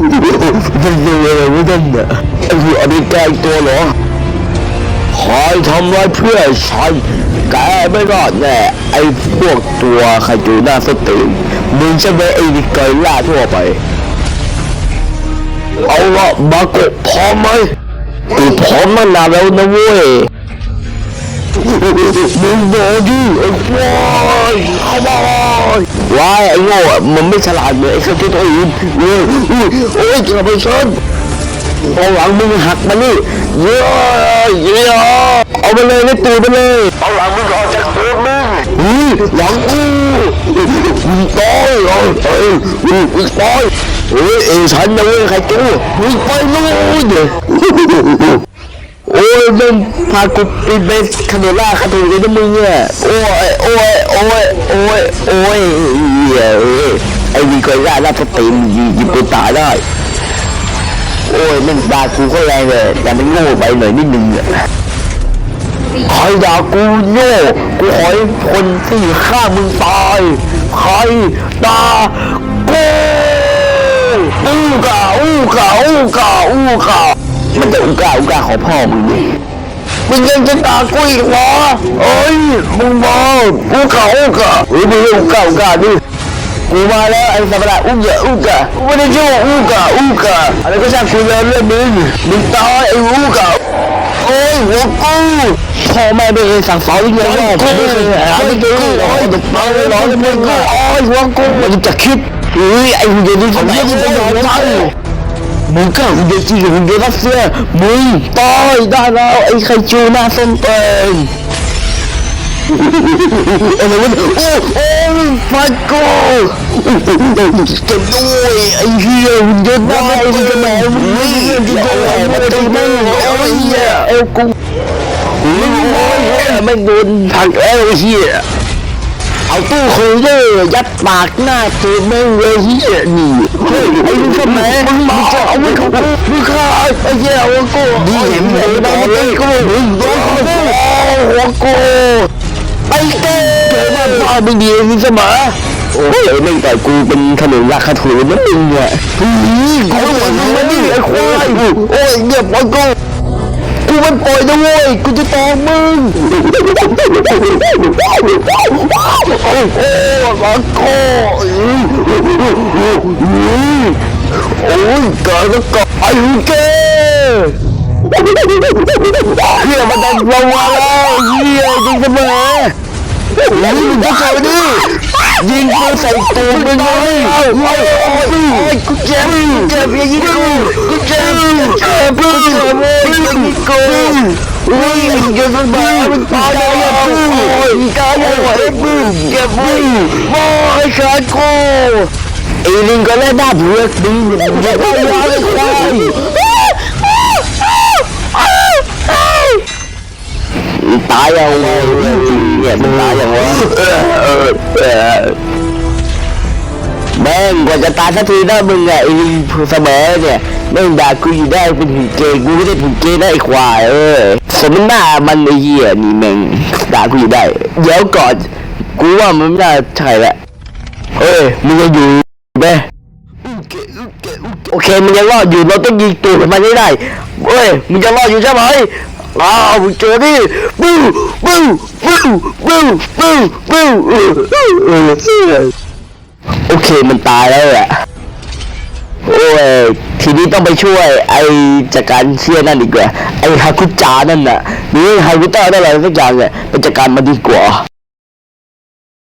มันเป็นอะไรวะนั่นน่ะไอ้หัวนี่แกล้ตัวเหรอคอยทำร้ายเพื่อฉันแกไม่รอดแน่ไอ้พวกตัวขจูหน้าสตินมึงใช่ไหมไอ้นิกอยล่าทั่วไป เอาละมาโกะพร้อมไหมกูพร้อมมานานแล้วนะเว้ย มึงบอกดิไอ้ควายเข้ามาว้ายไอ้โง่มันไม่ฉลาดเหมือนไอ้คนที่ตัวอื่นเว้ยโอ้ยเกือบไปชนพอหลังมึงหักมานี่เย้เย้เอาไปเลยไม่ตื่นไปเลยเอาหลังมึงออกจากตัวมึงอุ้ยหลังกูมึงตายเอ้ยเอ้ยมึงตายเฮ้ยเองฉันนะเว้ยใครตู้มึงไปนู่น โอ้ยมึงพากูไปเบสคาโนล่าคาโนเลยนะมึงเนี่ยโอ้ยโอ้ยโอ้ยโอ้ยโอ้ยเหี้ยเอ้ยไอ้วีกอยล่าหน้าสติมยิงยิงกูตายได้โอ้ยมันด่ากูก็แรงเลยแต่มันโง่ไปหน่อยนิดนึงอะใครด่ากูโง่กูขอให้คนที่ฆ่ามึงตายใครด่ากูอู้กาอู้กาอู้กาอู้กา มันจะอู้กาอู้กาของพ่อมึงนี่มึงยังจะด่ากูอีกเหรอเอ้ยมึงมาอู้กาอู้กาเฮ้ยมึงอู้กาอู้กาดิกูมาแล้วไอ้สัมปะอู้กาอู้กากูไม่ได้ชื่อว่าอู้กาอู้กาอะไรก็ช่างกูเลยเรื่องมึงมึงตายไอ้อู้กาโอ้ยหัวกูพ่อแม่ไม่เคยสั่งสอนยังไงแม่ผมไม่เคยไม่เจอโอ้ยเด็กน้อยร้อนมึงก็โอ้ยหัวกูมันจะคิดเฮ้ยไอ้หุ่นยนต์นี่ทำไมมึงไม่ยอมใจ มึงก็หุ่นยนต์จีนหุ่นยนต์รัสเซียมึงตายได้แล้วไอ้ไข่จูหน้าส้มเป็นอะไรวะโอ้โอ้ฟันกูเจ็บด้วยไอ้เหี้ยหุ่นยนต์หน้าไอ้หุ่นยนต์แม่มึงไม่เห็นที่โดนมันตีมึงโอ้ยเหี้ยเอวกูโอ้ยไม่โดนผักเอวเหี้ย เอาตู้โคเยอร์ยัดปากหน้าตัวแม่งเลยเหี้ยนี่เฮ้ยไอ้ลูกแม่มึงมาเอาไว้ของกูมึงฆ่าไอ้เหี้ยหัวกูดีเห็นไหมบ้านไม่กูมึงโดนกูหัวกูไปเต้เจอมาบ้าไม่ดีนี่เสมอโอ้ยไม่แต่กูเป็นขนมราคาถูกนะมึงเนี่ยฮีกูหวังมาดิไอ้ควายโอ้ยเงียบมันกู กูมันปล่อยนะเว้ยกูจะตองมึงโอ้โหมาโก้โอ้ยเกิดก็เกาะไอ้เก้เฮียมันดันลงมาแล้วเฮียจริงเสมอโอ้ยมึงก็เจอดิยิงกูใส่ตูดมึงเลย โอ้ยโอ้ยกูเจ็บอย่ายิงกูกูเจ็บจ็บกูเจ็บเลยอย่งกูโอ้ยมึงจะสบายมึงตายแล้วโอ้ยตายแล้วไอ้มึงเจ็บมึงโอ้ยขาดกูไอ้ลิงก็เล่นหน้าเบื่อดีอย่าได้ยาเลยควายตายยังไงเนี่ยมันตายยังวะ แม่งกว่าจะตายสักทีนะมึงอะไอ้เสมอเนี่ยแม่งด่ากูอยู่ได้เป็นหุ่นเกย์กูไม่ได้หุ่นเกย์นะไอ้ควายเออสมหน้ามันไอ้เหี้ยนี่แม่งด่ากูอยู่ได้เดี๋ยวก่อนกูว่ามันไม่น่าใช่แหละเอ้ยมึงยังอยู่ไหมโอเคมึงยังรอดอยู่เราต้องยิงตัวมันให้ได้เฮ้ยมึงยังรอดอยู่ใช่ไหมอ้าวเจอดิบูบูบูบูบูบู โอเคมันตายแล้วแหละโอ้ยทีนี้ต้องไปช่วยไอ้จัดการเชี่ยนั่นดีกว่าไอ้ฮาคุจานั่นน่ะนี่ฮาคุต้าได้อะไรสักอย่างเนี่ยไปจัดการมันดีกว่า